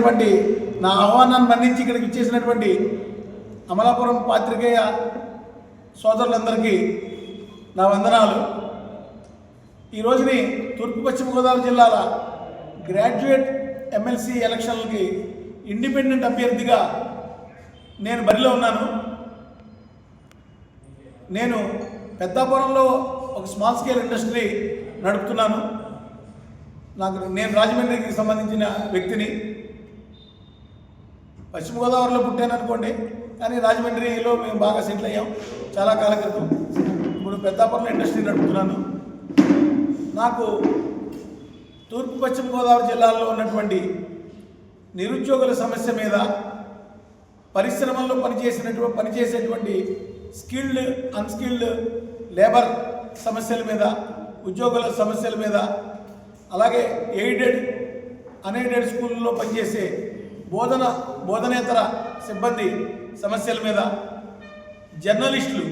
ఇచ్చినటువంటి నా ఆహ్వానాన్ని మన్నించి ఇక్కడికి ఇచ్చేసినటువంటి అమలాపురం పాత్రికేయ సోదరులందరికీ నా వందనాలు. ఈ రోజుని తూర్పు పశ్చిమ గోదావరి జిల్లాల గ్రాడ్యుయేట్ ఎమ్మెల్సీ ఎలక్షన్లకి ఇండిపెండెంట్ అభ్యర్థిగా నేను బరిలో ఉన్నాను. నేను పెద్దాపురంలో ఒక స్మాల్ స్కేల్ ఇండస్ట్రీ నడుపుతున్నాను. నాకు నేను రాజమండ్రికి సంబంధించిన వ్యక్తిని. పశ్చిమ గోదావరిలో పుట్టాను అనుకోండి. కానీ రాజమండ్రిలో మేము బాగా సెటిల్ అయ్యాం. చాలా కాలం క్రితం. ఇప్పుడు పెద్దాపురంలో ఇండస్ట్రీ నడుపుతున్నాను. నాకు తూర్పు పశ్చిమ గోదావరి జిల్లాల్లో ఉన్నటువంటి నిరుద్యోగుల సమస్య మీద పరిశ్రమల్లో పనిచేసినటువంటి పనిచేసేటువంటి స్కిల్డ్ అన్స్కిల్డ్ లేబర్ సమస్యల మీద ఉద్యోగుల సమస్యల మీద అలాగే ఎయిడెడ్ అన్ఎయిడెడ్ స్కూల్లో పనిచేసే బోధన బోధనేతర సిబ్బంది సమస్యల మీద జర్నలిస్టులు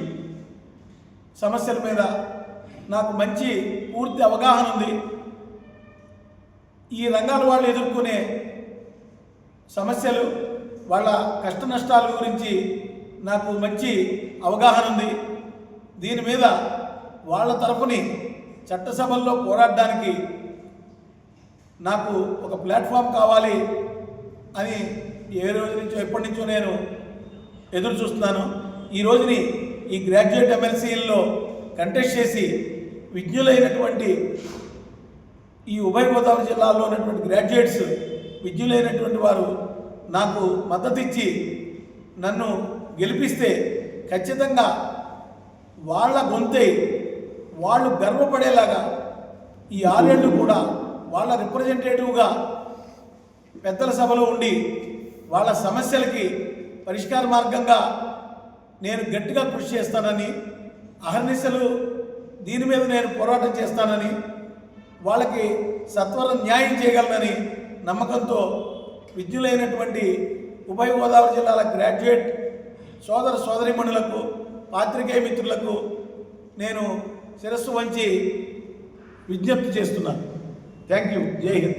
సమస్యల మీద నాకు మంచి పూర్తి అవగాహన ఉంది. ఈ రంగాల వాళ్ళు ఎదుర్కొనే సమస్యలు వాళ్ళ కష్ట నష్టాల గురించి నాకు మంచి అవగాహన ఉంది. దీని మీద వాళ్ళ తరఫుని చట్టసభల్లో పోరాడడానికి నాకు ఒక ప్లాట్ఫామ్ కావాలి. అని ఏ రోజు నుంచో ఎప్పటి నుంచో నేను ఎదురు చూస్తున్నాను. ఈ రోజుని ఈ గ్రాడ్యుయేట్ ఎమ్మెల్సీల్లో కంటెస్ట్ చేసి విజ్ఞులైనటువంటి ఈ ఉభయ గోదావరి జిల్లాలో ఉన్నటువంటి గ్రాడ్యుయేట్స్ విద్యులైనటువంటి వారు నాకు మద్దతు ఇచ్చి నన్ను గెలిపిస్తే ఖచ్చితంగా వాళ్ళ గొంతై వాళ్ళు గర్వపడేలాగా ఈ ఆరేళ్ళు కూడా వాళ్ళ రిప్రజెంటేటివ్గా పెద్దల సభలో ఉండి వాళ్ళ సమస్యలకి పరిష్కార మార్గంగా నేను గట్టిగా కృషి చేస్తానని అహర్నిశలు దీని మీద నేను పోరాటం చేస్తానని వాళ్ళకి సత్వరం న్యాయం చేయగలనని నమ్మకంతో విద్యులైనటువంటి ఉభయ గోదావరి జిల్లాల గ్రాడ్యుయేట్ సోదర సోదరిమణులకు పాత్రికేయ మిత్రులకు నేను శిరస్సు వంచి విజ్ఞప్తి చేస్తున్నాను. Thank you. జై హింద్.